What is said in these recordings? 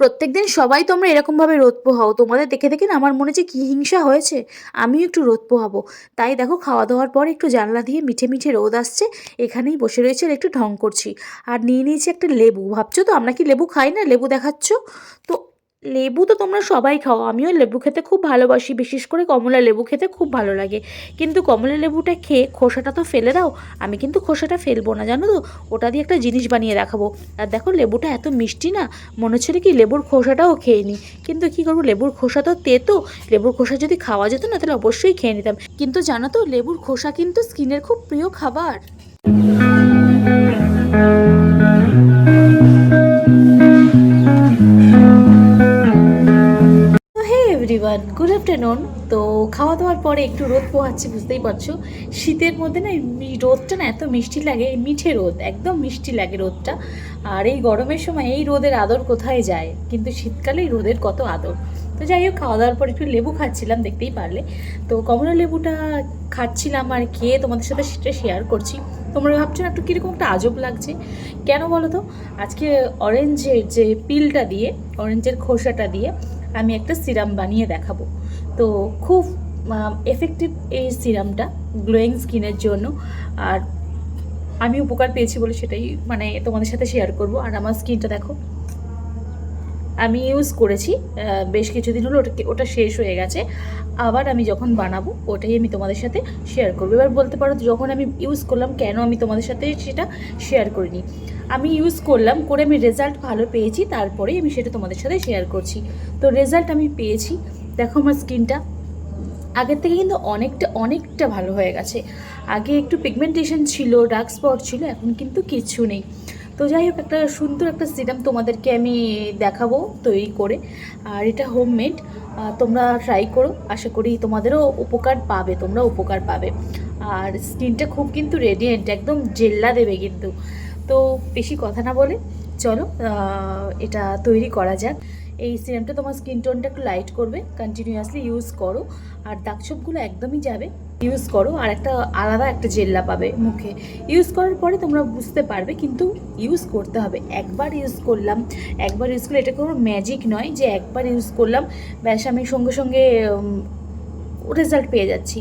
প্রত্যেকদিন সবাই তোমরা এরকমভাবে রোদ পোহাও। তোমাদের দেখে দেখে না আমার মনে যে কী হিংসা হয়েছে। আমিও একটু রোদ পোহাবো। তাই দেখো খাওয়া দাওয়ার পর একটু জানলা দিয়ে মিঠে মিঠে রোদ আসছে। এখানেই বসে রয়েছে আর একটু ঢং করছি। আর নিয়ে নিয়েছি একটা লেবু। ভাবছ তো আমরা কি লেবু খাই না? লেবু দেখাচ্ছ? তো লেবু তো তোমরা সবাই খাও। আমিও লেবু খেতে খুব ভালোবাসি, বিশেষ করে কমলা লেবু খেতে খুব ভালো লাগে। কিন্তু কমলা লেবুটা খেয়ে খোসাটা তো ফেলে দাও, আমি কিন্তু খোসাটা ফেলব না, জানো তো? ওটা দিয়ে একটা জিনিস বানিয়ে দেখাবো আর দেখো লেবুটা এত মিষ্টি না, মনে হচ্ছিল কি লেবুর খোসাটাও খেয়ে নিই। কিন্তু কী করব, লেবুর খোসা তো তেতো, লেবুর খোসা যদি খাওয়া যেত না, তাহলে অবশ্যই খেয়ে নিতাম। কিন্তু জানো তো, লেবুর খোসা কিন্তু স্কিনের খুব প্রিয় খাবার। এভরিওয়ান গুড আফটারনুন তো খাওয়া দাওয়ার পরে একটু রোদ পোহাচ্ছি, বুঝতেই পারছ। শীতের মধ্যে না এই রোদটা না এত মিষ্টি লাগে, এই মিঠে রোদ, একদম মিষ্টি লাগে রোদটা। আর এই গরমের সময় এই রোদের আদর কোথায় যায়? কিন্তু শীতকালে রোদের কত আদর। তো যাই হোক খাওয়া দাওয়ার পর একটু লেবু খাচ্ছিলাম, দেখতেই পারলে। তো কমলা লেবুটা খাচ্ছিলাম আর খেয়ে তোমাদের সাথে সেটা শেয়ার করছি। তোমরা ভাবছ না একটু কীরকম একটা আজব লাগছে? কেন বলো তো? আজকে অরেঞ্জের যে পিলটা দিয়ে অরেঞ্জের খোসাটা দিয়ে আমি একটা সিরাম বানিয়ে দেখাবো। তো খুব এফেক্টিভ এই সিরামটা গ্লোয়িং স্কিনের জন্য। আর আমি উপকার পেয়েছি বলে সেটাই মানে তোমাদের সাথে শেয়ার করব। আর আমার স্কিনটা দেখো আমি ইউজ করেছি বেশ কিছুদিন হলো ওটা ওটা শেষ হয়ে গেছে। আবার আমি যখন বানাবো, ওটাই আমি তোমাদের সাথে শেয়ার করব। এবার বলতে পারো যখন আমি ইউজ করলাম, কেন আমি তোমাদের সাথে সেটা শেয়ার করিনি? আমি ইউজ করলাম করে আমি রেজাল্ট ভালো পেয়েছি, তারপরেই আমি সেটা তোমাদের সাথে শেয়ার করছি। তো রেজাল্ট আমি পেয়েছি। দেখো আমার স্কিনটা, আগের থেকে কিন্তু অনেকটা অনেকটা ভালো হয়ে গেছে। আগে একটু পিগমেন্টেশন ছিল ডার্ক স্পট ছিল, এখন কিন্তু কিচ্ছু নেই। তো যাই হোক, একটা সুন্দর একটা সিরাম তোমাদেরকে আমি দেখাবো তৈরি করে, আর এটা হোমমেড তোমরা ট্রাই করো, আশা করি তোমাদেরও উপকার পাবে তোমরা উপকার পাবে। আর স্কিনটা খুব কিন্তু রেডিয়েন্ট একদম জেল্লা দেবে কিন্তু। তো বেশি কথা না বলে, চলো এটা তৈরি করা যাক। এই সিরামটা তোমার স্কিন টোনটা একটু লাইট করবে কন্টিনিউয়াসলি ইউজ করো। আর দাগছোপগুলো একদমই যাবে ইউজ করো। আর একটা আলাদা একটা জেল্লা পাবে মুখে। ইউজ করার পরে তোমরা বুঝতে পারবে, কিন্তু ইউজ করতে হবে। একবার ইউজ করলাম, একবার ইউজ করলে এটা কোনো ম্যাজিক নয় যে একবার ইউজ করলাম, ব্যাস আমি সঙ্গে সঙ্গে রেজাল্ট পেয়ে যাচ্ছি।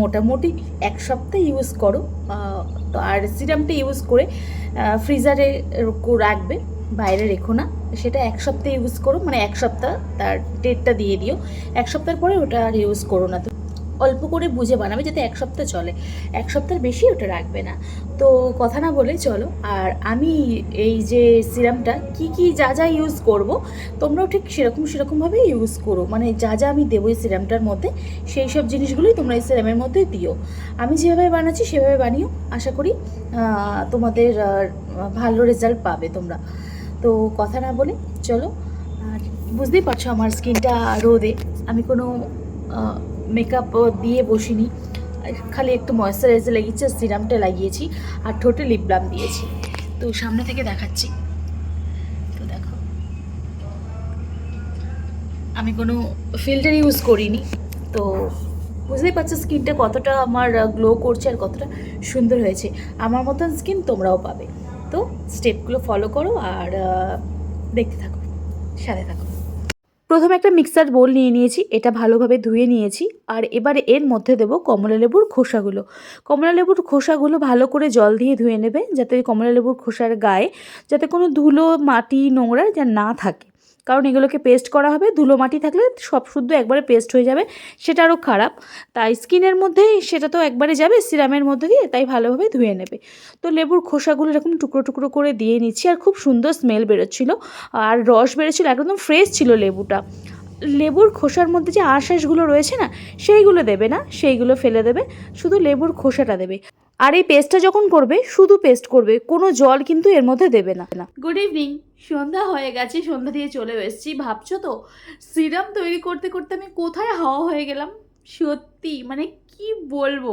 মোটামুটি এক সপ্তাহ ইউজ করো। তো আর সিরামটা ইউজ করে ফ্রিজারে রাখবে, বাইরে রেখো না। সেটা এক সপ্তাহ ইউজ করো মানে এক সপ্তাহ তার ডেটটা দিয়ে দিও। এক সপ্তাহ পরে ওটা আর ইউজ করো না। তো অল্প করে বুঝে বানাবে যাতে এক সপ্তাহ চলে। এক সপ্তাহের বেশি ওটা রাখবে না। তো কথা না বলে চলো। আর আমি এই যে সিরামটা কি কি, যা যা ইউজ করব, তোমরাও ঠিক সেরকম সেরকমভাবে ইউজ করো। মানে যা যা আমি দেবো এই সিরামটার মধ্যে, সেই সব জিনিসগুলোই তোমরা এই সিরামের মধ্যে দিও। আমি যেভাবে বানাচ্ছি সেভাবে বানিও। আশা করি তোমাদের ভালো রেজাল্ট পাবে তোমরা। তো কথা না বলে চলো, আর বুঝতেই পারছ আমার স্কিনটা রোদে। আমি কোনো মেকআপ দিয়ে বসিনি। খালি একটু ময়েশ্চারাইজার লাগিয়েছি, আর সিরামটা লাগিয়েছি, আর ঠোঁটে লিপ বাম দিয়েছি। তো সামনে থেকে দেখাচ্ছি। তো দেখো। আমি কোনো ফিল্টার ইউজ করিনি। তো বুঝতেই পারছ স্কিনটা কতটা আমার গ্লো করছে আর কতটা সুন্দর হয়েছে। আমার মতন স্কিন তোমরাও পাবে। তো স্টেপগুলো ফলো করো আর দেখতে থাকো, সাথে থাকো। প্রথমে একটা মিক্সার বোল নিয়ে নিয়েছি, এটা ভালোভাবে ধুয়ে নিয়েছি, আর এবারে এর মধ্যে দেব কমলা লেবুর খোসাগুলো। কমলা লেবুর খোসাগুলো ভালো করে জল দিয়ে ধুয়ে নেবে, যাতে কমলালেবুর কমলা লেবুর খোসার গায়ে যাতে কোনো ধুলো, মাটি, নোংরা যা না থাকে। কারণ এগুলোকে পেস্ট করা হবে, ধুলো মাটি থাকলে সব শুদ্ধ একবারে পেস্ট হয়ে যাবে, সেটা আরও খারাপ। তাই স্কিনের মধ্যে সেটা তো একবারে যাবে, সিরামের মধ্যে দিয়ে তাই ভালোভাবে ধুয়ে নেবে। তো লেবুর খোসাগুলো এরকম টুকরো টুকরো করে দিয়ে নিচ্ছি আর খুব সুন্দর স্মেল বেরোচ্ছিলো। আর রস বেরোচ্ছিলো, একদম ফ্রেশ ছিল লেবুটা। লেবুর খোসার মধ্যে যে আশ্বাসগুলো রয়েছে না, সেইগুলো দেবে না, সেইগুলো ফেলে দেবে, শুধু লেবুর খোসাটা দেবে। আর এই পেস্টটা যখন করবে, শুধু পেস্ট করবে, কোনো জল কিন্তু এর মধ্যে দেবে না। গুড ইভিনিং সন্ধ্যা হয়ে গেছে, সন্ধ্যা দিয়ে চলে এসেছি। ভাবছ তো, সিরাম তৈরি করতে করতে আমি কোথায় হাওয়া হয়ে গেলাম? সত্যি মানে কি বলব?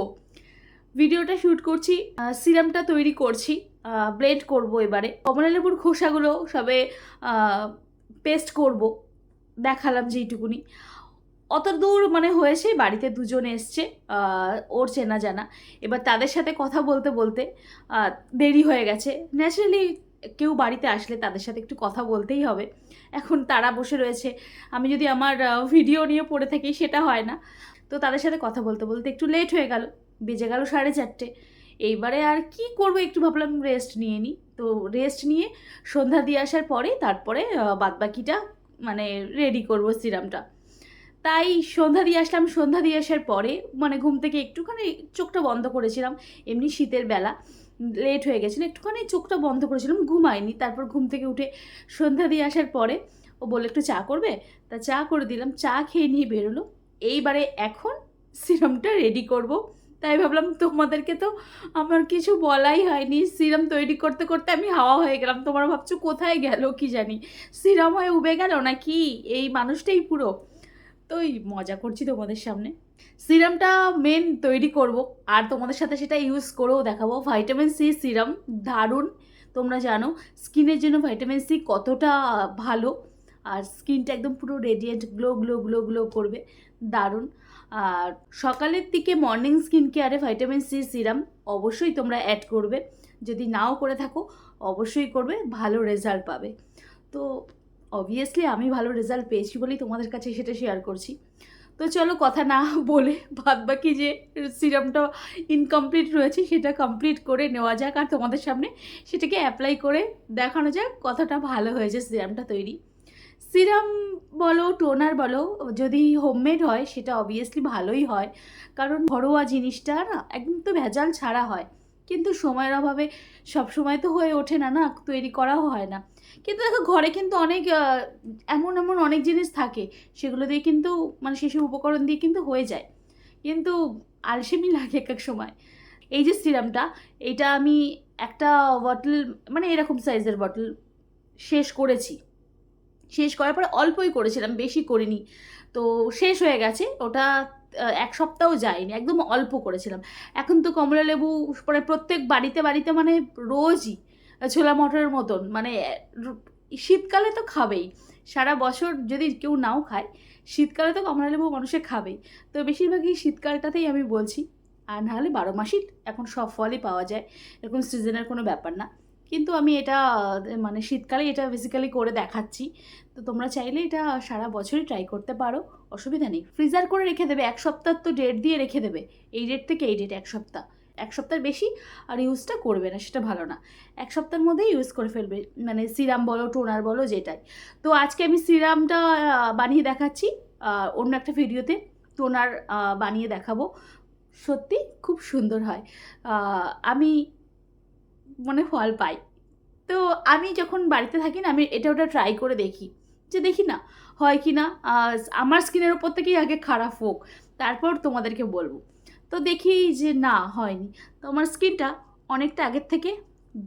ভিডিওটা শ্যুট করছি সিরামটা তৈরি করছি ব্লেড করব এবারে। কমলা লেবুর খোসাগুলো সবে পেস্ট করব। দেখালাম যেইটুকুনি অত দূর মানে হয়েছে বাড়িতে দুজন এসছে ওর চেনা জানা। এবার তাদের সাথে কথা বলতে বলতে দেরি হয়ে গেছে। ন্যাচারালি কেউ বাড়িতে আসলে তাদের সাথে একটু কথা বলতেই হবে। এখন তারা বসে রয়েছে। আমি যদি আমার ভিডিও নিয়ে পড়ে থাকি সেটা হয় না। তো তাদের সাথে কথা বলতে বলতে একটু লেট হয়ে গেল। বেজে গেল সাড়ে চারটে। এইবারে আর কি করব একটু ভাবলাম রেস্ট নিয়ে নিই। তো রেস্ট নিয়ে সন্ধ্যা দিয়ে আসার পরে তারপরে বাদবাকিটা মানে রেডি করব সিরামটা তাই সন্ধ্যা দিয়ে আসলাম। সন্ধ্যা দিয়ে আসার পরে মানে ঘুম থেকে একটুখানি চোখটা বন্ধ করেছিলাম। এমনি শীতের বেলা লেট হয়ে গেছিল। একটুখানি চোখটা বন্ধ করেছিলাম, ঘুমায়নি। তারপর ঘুম থেকে উঠে সন্ধ্যা দিয়ে আসার পরে ও বলল, একটু চা করবে? তা চা করে দিলাম, চা খেয়ে নিয়ে বেরোলো। এইবারে এখন সিরামটা রেডি করব। তাই ভাবলাম, তোমাদেরকে তো আমার কিছু বলাই হয়নি। সিরাম তৈরি করতে করতে আমি হাওয়া হয়ে গেলাম। তোমরা ভাবছ কোথায় গেল, কি জানি? সিরাম হয়ে উবে গেল নাকি? এই মানুষটাই পুরো। তো এই মজা করছি তোমাদের সামনে। সিরামটা মেন তৈরি করব। আর তোমাদের সাথে সেটা ইউজ করেও দেখাবো। ভাইটামিন সি সিরাম, দারুণ। তোমরা জানো, স্কিনের জন্য ভাইটামিন সি কতটা ভালো। আর স্কিনটা একদম পুরো radiant glow glow glow glow করবে। দারুণ। আর সকালের দিকে মর্নিং স্কিন কেয়ারে ভাইটামিন সি সিরাম অবশ্যই তোমরা অ্যাড করবে। যদি নাও করে থাকো, অবশ্যই করবে। ভালো রেজাল্ট পাবে। তো অবভিয়াসলি আমি ভালো রেজাল্ট পেয়েছি বলেই তোমাদের কাছে সেটা শেয়ার করছি। তো চলো কথা না বলে বাদ বাকি যে সিরামটা ইনকমপ্লিট রয়েছে সেটা কমপ্লিট করে নেওয়া যাক আর তোমাদের সামনে সেটাকে অ্যাপ্লাই করে দেখানো যাক কথাটা ভালো হয়েছে সিরামটা তৈরি। সিরাম বলো টোনার বলো, যদি হোমমেড হয় সেটা অবভিয়াসলি ভালোই হয়। কারণ ঘরোয়া জিনিসটা না একদম তো ভেজাল ছাড়া হয়। কিন্তু সময়ের অভাবে সব সময় তো হয়ে ওঠে না না, তৈরি করাও হয় না। কিন্তু দেখো ঘরে কিন্তু অনেক এমন এমন অনেক জিনিস থাকে, সেগুলো দিয়ে কিন্তু মানে সেসব উপকরণ দিয়ে কিন্তু হয়ে যায়। কিন্তু আলসেমি লাগে এক এক সময়। এই যে সিরামটা, এটা আমি একটা বটল মানে এরকম সাইজের বটল শেষ করেছি। শেষ করার পরে অল্পই করেছিলাম, বেশি করিনি। তো শেষ হয়ে গেছে, ওটা এক সপ্তাহ যায়নি, একদম অল্প করেছিলাম। এখন তো কমলা লেবু মানে প্রত্যেক বাড়িতে বাড়িতে মানে রোজই ছোলা মটরের মতন মানে শীতকালে তো খাবেই। সারা বছর যদি কেউ নাও খায়, শীতকালে তো কমলা লেবু মানুষে খাবেই। তো বেশিরভাগই শীতকালটাতেই আমি বলছি, আর নাহলে বারো মাসই এখন সব ফলই পাওয়া যায়, এরকম সিজনের কোনো ব্যাপার না। কিন্তু আমি এটা মানে শীতকালে এটা বেসিক্যালি করে দেখাচ্ছি। তো তোমরা চাইলে এটা সারা বছরই ট্রাই করতে পারো, অসুবিধা নেই। ফ্রিজার করে রেখে দেবে, এক সপ্তাহ তো ডেট দিয়ে রেখে দেবে, এই ডেট থেকে এই ডেট এক সপ্তাহ। এক সপ্তাহের বেশি আর ইউজটা করবে না, সেটা ভালো না। এক সপ্তাহের মধ্যেই ইউজ করে ফেলবে মানে সিরাম বলো টোনার বলো, যেটাই। তো আজকে আমি সিরামটা বানিয়ে দেখাচ্ছি অন্য একটা ভিডিওতে টোনার বানিয়ে দেখাবো। সত্যি খুব সুন্দর হয়। আমি মনে ফল পাই। তো আমি যখন বাড়িতে থাকি না, আমি এটা ওটা ট্রাই করে দেখি। যে দেখি না, হয় কি না আমার স্কিনের ওপর থেকেই আগে খারাপ হোক, তারপর তোমাদেরকে বলব। তো দেখি যে না, হয়নি। তো আমার স্কিনটা অনেকটা আগের থেকে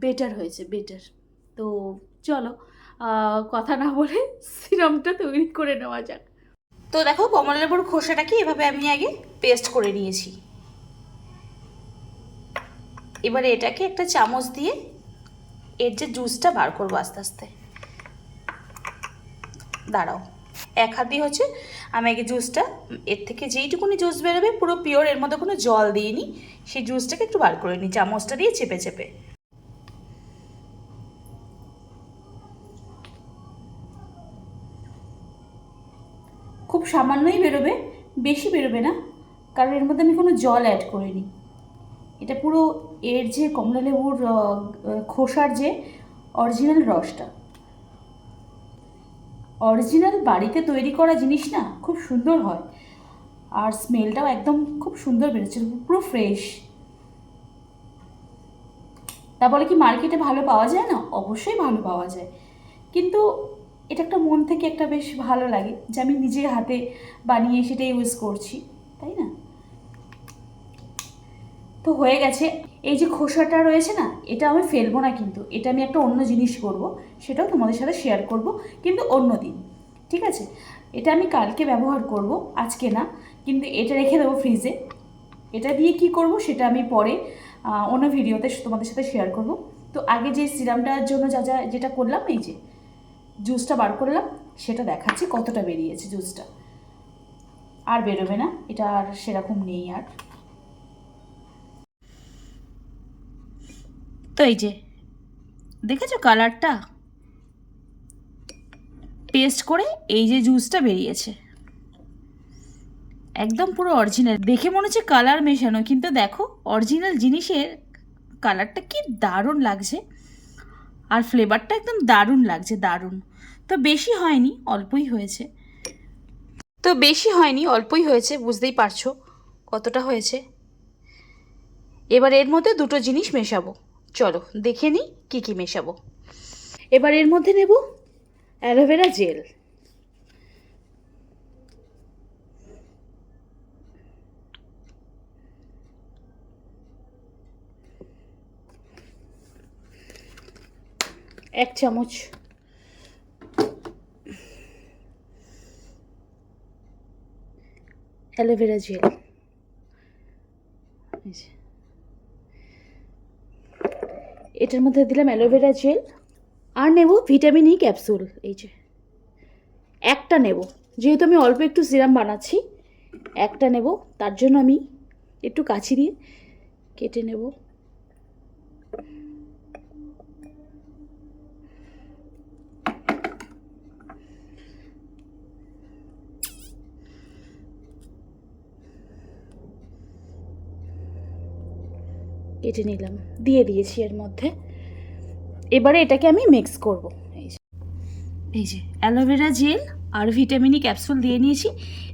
বেটার হয়েছে বেটার তো চলো কথা না বলে সিরামটা তৈরি করে নেওয়া যাক। তো দেখো কমলালেবুর খোসাটাকে এভাবে আমি আগে পেস্ট করে নিয়েছি। এবারে এটাকে একটা চামচ দিয়ে এর যে জুসটা বার করব আস্তে আস্তে। দাঁড়াও। এক হাত দিয়ে হচ্ছে আমি আগে জুসটা এর থেকে যেইটুকুনি জুস বেরোবে, পুরো পিওর এর মধ্যে কোনো জল দিইনি। সেই জুসটাকে একটু বার করে নিই, চামচটা দিয়ে চেপে চেপে। খুব সামান্যই বেরোবে, বেশি বেরোবে না, কারণ এর মধ্যে আমি কোনো জল অ্যাড করিনি। এটা পুরো এর যে কমলা লেবুর খোসার যে অরিজিনাল রসটা। অরিজিনাল বাড়িতে তৈরি করা জিনিস না, খুব সুন্দর হয়। আর স্মেলটাও একদম খুব সুন্দর বেরোচ্ছে, পুরো ফ্রেশ তা বলে কি মার্কেটে ভালো পাওয়া যায় না? অবশ্যই ভালো পাওয়া যায়। কিন্তু এটা একটা মন থেকে একটা বেশ ভালো লাগে যে আমি নিজে হাতে বানিয়ে সেটা ইউজ করছি, তাই না? তো হয়ে গেছে। এই যে খোসাটা রয়েছে না, এটা আমি ফেলব না কিন্তু, এটা আমি একটা অন্য জিনিস করব, সেটাও তোমাদের সাথে শেয়ার করব, কিন্তু অন্য দিন, ঠিক আছে? এটা আমি কালকে ব্যবহার করব, আজকে না, কিন্তু এটা রেখে দেবো ফ্রিজে এটা দিয়ে কি করব সেটা আমি পরে অন্য ভিডিওতে তোমাদের সাথে শেয়ার করব। তো আগে যে সিরামটার জন্য যা যা যেটা করলাম, এই যে জুসটা বার করলাম, সেটা দেখাচ্ছি কতটা বেরিয়েছে জুসটা আর বেরোবে না, এটা আর সেরকম নেই আর। তো এই যে, দেখেছ কালারটা? টেস্ট করে এই যে জুসটা বেরিয়েছে। একদম পুরো অরিজিনাল। দেখে মনে হচ্ছে কালার মেশানো, কিন্তু দেখো, অরিজিনাল জিনিসের কালারটা কি দারুণ লাগছে। আর ফ্লেভারটা একদম দারুণ লাগছে, দারুণ। তো বেশি হয়নি, অল্পই হয়েছে। তো বেশি হয়নি, অল্পই হয়েছে, বুঝতেই পারছ কতটা হয়েছে। এবার এর মধ্যে দুটো জিনিস মেশাবো। চলো, দেখে নিই কী কী মেশাবো। এবার এর মধ্যে নেব অ্যালোভেরা জেল। এক চামচ। অ্যালোভেরা জেল এই যে। এটার মধ্যে দিলাম অ্যালোভেরা জেল আর নেব ভিটামিন ই ক্যাপসুল এই যে। একটা নেব। যেহেতু আমি অল্প একটু সিরাম বানাচ্ছি, একটা নেব। তার জন্য আমি একটু কাছি দিয়ে কেটে নেব। কেটে নিলাম, দিয়ে দিয়েছি এর মধ্যে। এবারে এটাকে আমি মিক্স করব। এই যে এই যে অ্যালোভেরা জেল আর ভিটামিনি ক্যাপসুল দিয়ে নিয়েছি।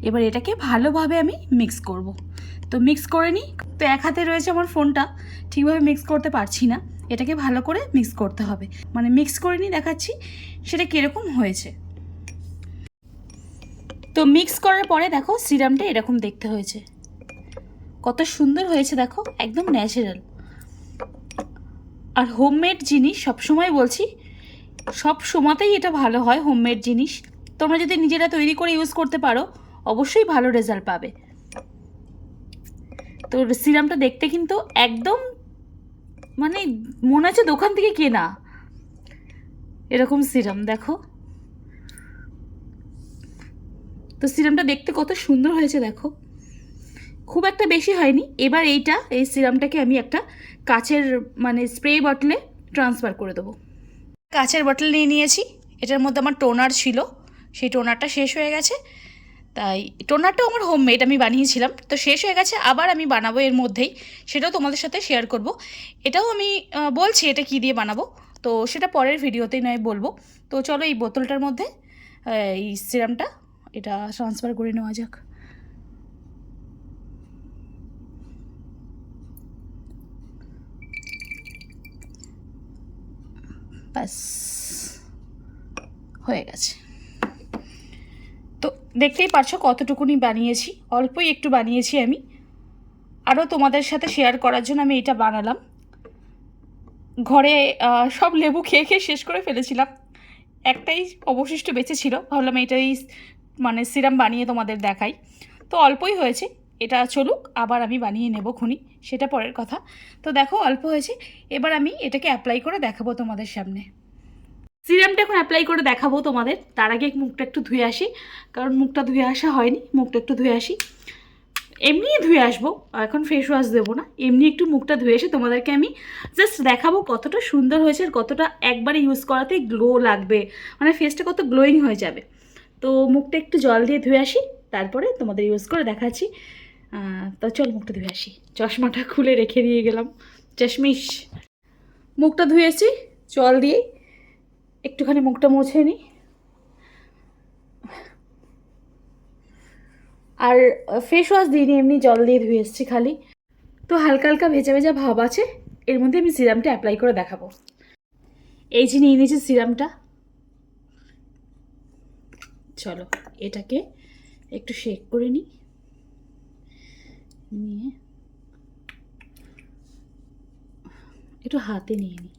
এবার এটাকে ভালোভাবে আমি মিক্স করব। তো মিক্স করে নিই। তো এক হাতে রয়েছে আমার ফোনটা, ঠিকভাবে মিক্স করতে পারছি না। এটাকে ভালো করে মিক্স করতে হবে। মানে মিক্স করে নিই, দেখাচ্ছি সেটা কীরকম হয়েছে। তো মিক্স করার পরে দেখো সিরামটা এরকম দেখতে হয়েছে। কত সুন্দর হয়েছে, দেখো, একদম ন্যাচারাল আর হোমমেড জিনিস সবসময় বলছি, সব সময়তেই এটা ভালো হয় হোমমেড জিনিস। তোমরা যদি নিজেরা তৈরি করে ইউজ করতে পারো, অবশ্যই ভালো রেজাল্ট পাবে। তো সিরামটা দেখতে কিন্তু একদম মানে মনে হচ্ছে দোকান থেকে কেনা। এরকম সিরাম, দেখো। তো সিরামটা দেখতে কত সুন্দর হয়েছে, দেখো। খুব একটা বেশি হয়নি। এবার এইটা, এই সিরামটাকে আমি একটা কাচের মানে স্প্রে বটলে ট্রান্সফার করে দেবো। কাচের বটল নিয়ে নিয়েছি। এটার মধ্যে আমার টোনার ছিল। সেই টোনারটা শেষ হয়ে গেছে। তাই টোনারটাও আমার হোমমেড আমি বানিয়েছিলাম। তো শেষ হয়ে গেছে, আবার আমি বানাবো এর মধ্যেই। সেটাও তোমাদের সাথে শেয়ার করব। এটাও আমি বলছি এটা কী দিয়ে বানাবো। তো সেটা পরের ভিডিওতেই নয় বলব। তো চলো এই বোতলটার মধ্যে এই সিরামটা এটা ট্রান্সফার করে নেওয়া যাক। ব্যাস হয়ে গেছে। তো দেখতেই পারছ কতটুকুনি বানিয়েছি, অল্পই একটু বানিয়েছি আমি। আরও তোমাদের সাথে শেয়ার করার জন্য আমি এটা বানালাম। ঘরে সব লেবু খেয়ে খেয়ে শেষ করে ফেলেছিলাম। একটাই অবশিষ্ট বেঁচে ছিল ভাবলাম এটাই মানে সিরাম বানিয়ে তোমাদের দেখাই। তো অল্পই হয়েছে এটা চলুক, আবার আমি বানিয়ে নেব খুনি, সেটা পরের কথা। তো দেখো, অল্প হয়েছে, এবার আমি এটাকে অ্যাপ্লাই করে দেখাবো তোমাদের সামনে। সিরামটা এখন অ্যাপ্লাই করে দেখাবো তোমাদের, তার আগে মুখটা একটু ধুয়ে আসি, কারণ মুখটা ধুয়ে আসা হয়নি, মুখটা একটু ধুয়ে আসি। এমনি ধুয়ে আসব, এখন ফেস ওয়াশ দেবো না, এমনি একটু মুখটা ধুয়ে এসে তোমাদেরকে আমি জাস্ট দেখাবো কতটা সুন্দর হয়েছে আর কতটা একবারে ইউজ করাতে গ্লো লাগবে মানে ফেসটা কত গ্লোয়িং হয়ে যাবে। তো মুখটা একটু জল দিয়ে ধুয়ে আসি, তারপরে তোমাদের ইউজ করে দেখাচ্ছি। তো চল মুখটা ধুয়ে আসি। চশমাটা খুলে রেখে দিয়ে গেলাম। চশমিশ। মুখটা ধুয়েছি জল দিয়ে। একটুখানি মুখটা মুছে নিই আর ফেস ওয়াশ দিইনি, এমনি জল দিয়ে ধুয়ে এসেছি খালি। তো হালকা হালকা ভেজা ভেজা ভাব আছে, এর মধ্যে আমি সিরামটা অ্যাপ্লাই করে দেখাবো। এই যে নিয়ে নিয়েছি সিরামটা। চলো, এটাকে একটু শেক করে নিই নিয়ে একটু হাতে নিয়ে নিই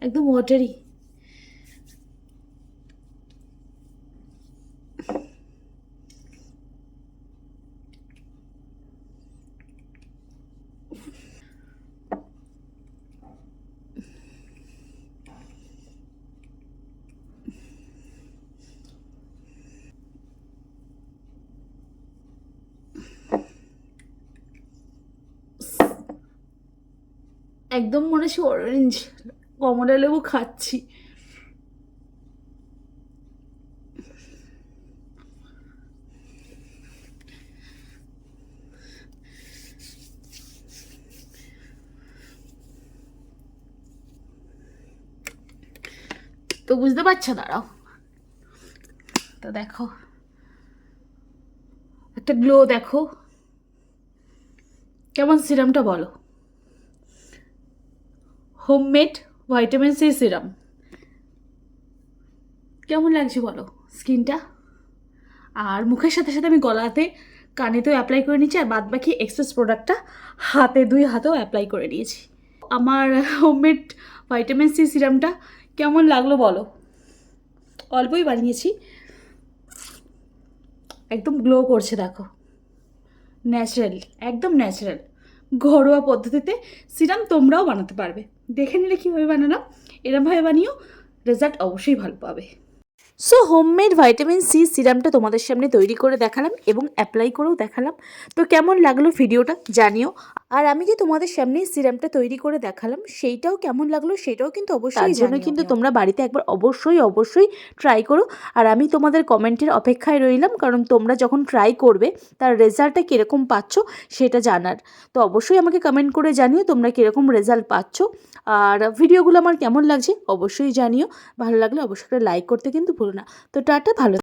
একদম ওয়াটারি একদম মনে হচ্ছে অরেঞ্জ কমলা লেবু খাচ্ছি। তো বুঝতে পারছ, দাঁড়াও। তো দেখো। একটা গ্লো দেখো। কেমন সিরামটা বলো? Homemade vitamin C serum. কেমন লাগছে বলো? স্কিনটা? আর মুখের সাথে সাথে আমি গলাতে, কানেতেও অ্যাপ্লাই করে নিয়েছি, আর বাদ বাকি প্রোডাক্টটা হাতে দুই হাতেও অ্যাপ্লাই করে নিয়েছি। আমার হোমমেড ভাইটামিন সি সিরামটা কেমন লাগল বলো? অল্পই বানিয়েছি। একদম গ্লো করছে, দেখো। ন্যাচারাল একদম ন্যাচারাল ঘরোয়া পদ্ধতিতে সিরাম তোমরাও বানাতে পারবে। দেখে নিলে কীভাবে বানালাম, এরমভাবে বানিয়েও রেজাল্ট অবশ্যই ভালো পাবে। সো হোমমেড ভাইটামিন সি সিরামটা তোমাদের সামনে তৈরি করে দেখালাম এবং অ্যাপ্লাই করেও দেখালাম। তো কেমন লাগল ভিডিওটা জানিও। আর আমি যে তোমাদের সামনে সিরামটা তৈরি করে দেখালাম সেইটাও কেমন লাগল সেটাও কিন্তু অবশ্যই তার জন্য কিন্তু তোমরা বাড়িতে একবার অবশ্যই অবশ্যই ট্রাই করো। আর আমি তোমাদের কমেন্টের অপেক্ষায় রইলাম কারণ তোমরা যখন ট্রাই করবে তার রেজাল্টটা কীরকম পাচ্ছ সেটা জানার। তো অবশ্যই আমাকে কমেন্ট করে জানিও তোমরা কীরকম রেজাল্ট পাচ্ছ। আর ভিডিওগুলো আমার কেমন লাগছে অবশ্যই জানিও। ভালো লাগলে অবশ্যই লাইক করতে কিন্তু ভুলো না। তো টাটা ভালো